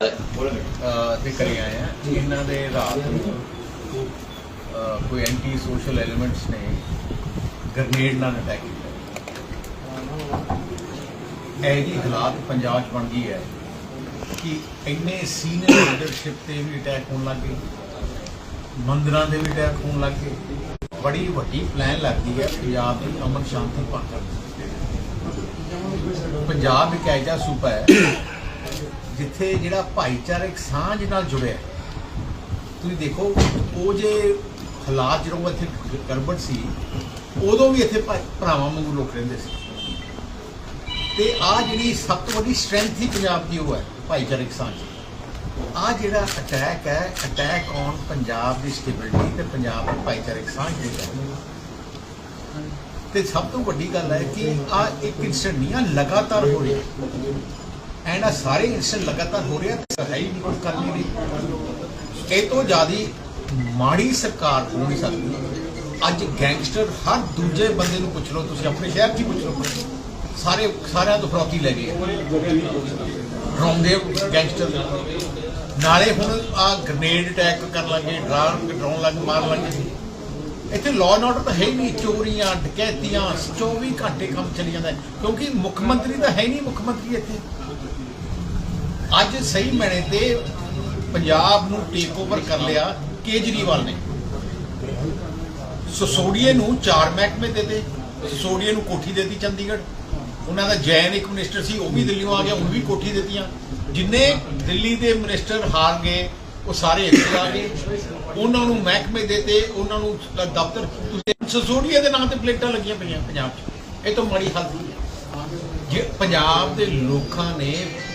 ਤੇ ਕਰੇ ਆਏ ਆ। ਇਹਨਾਂ ਦੇ ਰਾਤ ਨੂੰ ਕੋਈ ਐਂਟੀ ਸੋਸ਼ਲ ਐਲੀਮੈਂਟਸ ਨੇ ਗ੍ਰਨੇਡ ਨਾਲ ਅਟੈਕ ਕੀਤਾ। ਇਹ ਜੀ ਹਾਲਾਤ ਪੰਜਾਬ 'ਚ ਬਣ ਗਈ ਹੈ ਕਿ ਇੰਨੇ ਸੀਨੀਅਰ ਲੀਡਰਸ਼ਿਪ ਤੇ ਵੀ ਅਟੈਕ ਹੋਣ ਲੱਗ ਗਏ। ਮੰਦਿਰਾਂ ਦੇ ਵੀ ਅਟੈਕ ਹੋਣ ਲੱਗ ਗਏ। ਬੜੀ ਵੱਡੀ ਪਲਾਨ ਲੱਗਦੀ ਹੈ ਪੰਜਾਬ ਦੀ ਅਮਨ ਸ਼ਾਂਤੀ ਦੀ। ਪੰਜਾਬ ਇੱਕ ਐਜਾ ਸੂਬਾ ਹੈ ਜਿੱਥੇ ਜਿਹੜਾ ਭਾਈਚਾਰਕ ਸਾਂਝ ਨਾਲ ਜੁੜਿਆ ਤੁਸੀਂ ਦੇਖੋ, ਉਹ ਜੇ ਹਾਲਾਤ ਜਦੋਂ ਇੱਥੇ ਗੜਬੜ ਸੀ, ਉਦੋਂ ਵੀ ਇੱਥੇ ਭਰਾਵਾਂ ਵਾਂਗੂ ਲੋਕ ਰਹਿੰਦੇ ਸੀ। ਤੇ ਆ ਜਿਹੜੀ ਸਭ ਤੋਂ ਵੱਡੀ ਸਟਰੈਂਥ ਹੀ ਪੰਜਾਬ ਦੀ, ਉਹ ਹੈ ਭਾਈਚਾਰਕ ਸਾਂਝ। ਆ ਜਿਹੜਾ ਅਟੈਕ ਹੈ ਅਟੈਕ ਔਨ ਪੰਜਾਬ ਦੀ ਸਟੇਬਿਲਿਟੀ ਤੇ ਪੰਜਾਬ ਦੀ ਭਾਈਚਾਰਕ ਸਾਂਝ ਦੇ ਹੈ ਤੇ ਸਭ ਤੋਂ ਵੱਡੀ ਗੱਲ ਹੈ ਕਿ ਆ ਇੱਕ ਇਨਸੀਡੈਂਟ ਨਹੀਂ, ਆ ਲਗਾਤਾਰ ਹੋ ਰਿਹਾ ਐਂਡ ਆ ਸਾਰੇ ਇਨਸੀਡੈਂਟ ਲਗਾਤਾਰ ਹੋ ਰਿਹਾ ਹੈ ਹੀ ਨਹੀਂ ਕੁਝ ਕਰ ਨਹੀਂ। ਰਹੀ ਇਹ ਤੋਂ ਜ਼ਿਆਦੀ ਮਾੜੀ ਸਰਕਾਰ ਹੋ ਨਹੀਂ ਸਕਦੀ। ਅੱਜ ਗੈਂਗਸਟਰ ਹਰ ਦੂਜੇ ਬੰਦੇ ਨੂੰ ਪੁੱਛ ਲਓ, ਤੁਸੀਂ ਆਪਣੇ ਸ਼ਹਿਰ 'ਚ ਹੀ ਪੁੱਛ ਲਓ? ਸਾਰੇ, ਸਾਰਿਆਂ ਤੋਂ ਫਰੌਤੀ ਲੈ ਗਏ। ਡਰਾਉਂਦੇ ਗੈਂਗਸਟਰ। ਨਾਲੇ ਹੁਣ ਆ ਗ੍ਰਨੇਡ ਅਟੈਕ ਕਰਨ ਲੱਗੇ ਡਰਾਉਣ ਡਰਾਉਣ ਲੱਗ ਮਾਰ ਲੱਗੇ ਇੱਥੇ ਲਾਅ ਐਂਡ ਆਰਡਰ ਤਾਂ ਹੈ ਹੀ ਨਹੀਂ, ਚੋਰੀਆਂ, ਡਕੈਤੀਆਂ 24 ਘੰਟੇ ਕੰਮ ਚੱਲੀ ਜਾਂਦਾ ਕਿਉਂਕਿ ਮੁੱਖ ਮੰਤਰੀ ਤਾਂ ਹੈ ਨਹੀਂ ਮੁੱਖ ਮੰਤਰੀ ਇੱਥੇ। ਅੱਜ ਸਹੀ ਮੈਨੇ ਤੇ ਪੰਜਾਬ ਨੂੰ ਟੇਕ ਓਵਰ ਕਰ ਲਿਆ ਕੇਜਰੀਵਾਲ ਨੇ। ਸਸੋਡੀਏ ਨੂੰ ਚਾਰ ਮਹਿਕਮੇ ਦੇ ਦੇ ਸਸੋਡੀਏ ਨੂੰ ਕੋਠੀ ਦੇਤੀ ਚੰਡੀਗੜ੍ਹ। ਉਹਨਾਂ ਦਾ ਜੈਨ ਇੱਕ ਮਿਨਿਸਟਰ ਸੀ, ਉਹ ਵੀ ਦਿੱਲੀੋਂ ਆ ਗਿਆ ਉਹਨੂੰ ਵੀ ਕੋਠੀ ਦਿੱਤੀਆਂ। ਜਿੰਨੇ ਦਿੱਲੀ ਦੇ ਮਿਨਿਸਟਰ ਹਾਰ ਗਏ ਉਹ ਸਾਰੇ ਇੱਥੇ ਆ ਗਏ। ਉਹਨਾਂ ਨੂੰ ਮਹਿਕਮੇ ਦੇਤੇ ਉਹਨਾਂ ਨੂੰ ਦਫ਼ਤਰ ਸਸੋਡੀਏ ਦੇ ਨਾਂ ਤੇ ਪਲੇਟਾਂ ਲੱਗੀਆਂ ਪਈਆਂ ਪੰਜਾਬ 'ਚ। ਇਹ ਤਾਂ ਮਾੜੀ ਹਾਲਤ ਹੈ। ਜੇ ਪੰਜਾਬ ਦੇ ਲੋਕਾਂ ਨੇ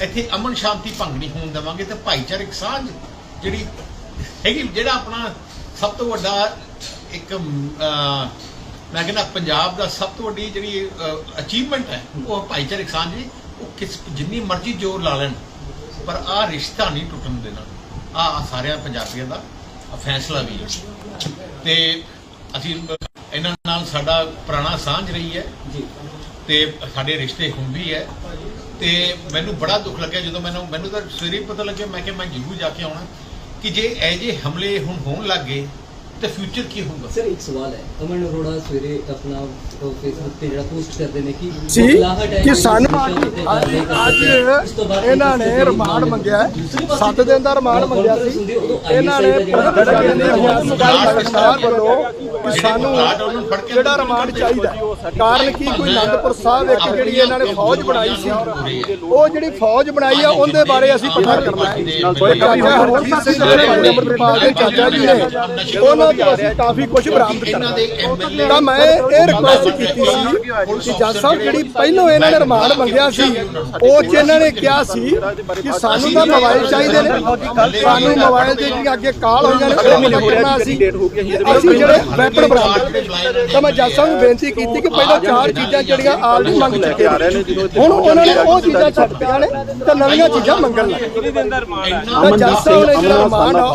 ਇੱਥੇ ਅਮਨ ਸ਼ਾਂਤੀ ਭੰਗ ਨਹੀਂ ਹੋਣ ਦੇਵਾਂਗੇ ਤੇ ਭਾਈਚਾਰਕ ਸਾਂਝ ਜਿਹੜੀ ਹੈਗੀ, ਜਿਹੜਾ ਆਪਣਾ ਸਭ ਤੋਂ ਵੱਡਾ ਇੱਕ ਮੈਂ ਕਹਿੰਦਾ ਪੰਜਾਬ ਦਾ ਸਭ ਤੋਂ ਵੱਡੀ ਜਿਹੜੀ ਅਚੀਵਮੈਂਟ ਹੈ, ਉਹ ਭਾਈਚਾਰਕ ਸਾਂਝ ਹੈ ਉਹ ਕਿਸ ਜਿੰਨੀ ਮਰਜ਼ੀ ਜ਼ੋਰ ਲਾ ਲੈਣ, ਪਰ ਆ ਰਿਸ਼ਤਾ ਨਹੀਂ ਟੁੱਟਣ ਦੇਣਾ। ਆ ਸਾਰਿਆਂ ਪੰਜਾਬੀਆਂ ਦਾ ਫੈਸਲਾ ਵੀ ਹੈ। ਤੇ ਅਸੀਂ ਇਹਨਾਂ ਨਾਲ ਸਾਡਾ ਪੁਰਾਣਾ ਸਾਂਝ ਰਹੀ ਹੈ। ਜੀ। ਤੇ ਸਾਡੇ ਰਿਸ਼ਤੇ ਹੁਣ ਵੀ ਹੈ। ਤੇ ਮੈਨੂੰ ਬੜਾ ਦੁੱਖ ਲੱਗਿਆ ਜਦੋਂ ਮੈਨੂੰ ਮੈਨੂੰ ਤਾਂ ਸਵੇਰੇ ਹੀ ਪਤਾ ਲੱਗਿਆ, ਮੈਂ ਕਿ ਮੈਂ ਜ਼ਰੂਰ ਜਾ ਕੇ ਆਉਣਾ। ਕਿ ਜੇ ਇਹ ਜੇ ਹਮਲੇ ਹੁਣ ਹੋਣ ਲੱਗ ਗਏ ਤੇ ਫਿਊਚਰ ਕੀ ਹੋਊਗਾ? ਸਰ ਇੱਕ ਸਵਾਲ ਹੈ। ਅਮਨ ਅਰੋੜਾ ਸਵੇਰੇ ਆਪਣਾ ਫੇਸਬੁੱਕ ਤੇ ਜਿਹੜਾ ਪੋਸਟ ਕਰਦੇ ਨੇ ਕਿ ਸੀ ਬੁਖਲਾਹਟ ਹੈ ਕਿ ਸਾਨੂੰ ਨਸ਼ਾ ਤੇ ਅੱਜ ਇਹਨਾਂ ਨੇ ਰਿਮਾਂਡ ਮੰਗਿਆ ਦੂਸਰੀ ਪਾਸੇ 7 ਦਿਨ ਦਾ ਰਿਮਾਂਡ ਮੰਗਿਆ ਸੀ। ਇਹਨਾਂ ਨੇ ਦਾ ਸਰਕਾਰ ਵੱਲੋਂ ਕਿ ਸਾਨੂੰ ਜਿਹੜਾ ਰਿਮਾਂਡ ਚਾਹੀਦਾ। ਕਾਰਨ ਕੀ? ਕੋਈ ਅਨੰਦਪੁਰ ਸਾਹਿਬ ਇੱਕ ਜਿਹੜੀ ਇਹਨਾਂ ਨੇ ਫੌਜ ਬਣਾਈ ਸੀ ਉਹ ਜਿਹੜੀ ਫੌਜ ਬਣਾਈ ਆ ਉਹਦੇ ਬਾਰੇ ਅਸੀਂ ਪਤਾ ਕਰਨਾ ਹੈ। ਕੋਈ ਚਾਚਾ ਹਰਜੀਤ ਸਿੰਘ ਜਿਹੜੇ ਅੰਮ੍ਰਿਤਪਾਲ ਦੇ ਚਾਚਾ ਜੀ ਨੇ ਉਹਨਾਂ ਤੋਂ ਅਸੀਂ ਕਾਫੀ ਕੁਝ ਬਰਾਮਦ ਇਹਨਾਂ ਦੇ ਕਰਨਾ ਐਮਐਲਏ ਤਾਂ ਮੈਂ ਇਹ ਰਿਕੁਐਸਟ ਕੀਤੀ ਸੀ ਕਿ ਜੱਜ ਸਾਹਿਬ ਜਿਹੜੀ ਪਹਿਲੋਂ ਇਹਨਾਂ ਨੇ ਰਿਮਾਂਡ ਮੰਗਿਆ ਸੀ ਉਹ ਚ ਇਹਨਾਂ ਨੇ ਕਿਹਾ ਸੀ ਕਿ ਸਾਨੂੰ ਤਾਂ ਮੋਬਾਈਲ ਚਾਹੀਦੇ ਨੇ। ਸਾਨੂੰ ਮੋਬਾਈਲ ਦੇ ਜਿਹੜੀਆਂ ਅੱਗੇ ਕਾਲ ਕਰਨਾ ਸੀ। ਅਸੀਂ ਜਿਹੜੇ ਵੈਪਨ ਬਰਾਮਦ ਕੀਤੇ। ਤਾਂ ਮੈਂ ਜੱਜ ਸਾਹਿਬ ਨੂੰ ਬੇਨਤੀ ਕੀਤੀ ਕਿ ਪਹਿਲਾਂ ਚਾਰ ਚੀਜ਼ਾਂ ਜਿਹੜੀਆਂ ਆਲਰੇਡੀ ਮੰਗ ਚੁੱਕੇ ਨੇ। ਹੁਣ ਉਹਨਾਂ ਨੇ ਉਹ ਚੀਜ਼ਾਂ ਛੱਡਤੀਆਂ ਨੇ ਤਾਂ ਨਵੀਆਂ ਚੀਜ਼ਾਂ ਮੰਗਣ ਲੱਗੇ ਤਾਂ ਜੱਜ ਸਾਹਿਬ ਨੇ ਜਿਹੜਾ ਰਿਮਾਂਡ ਆ ਉਹ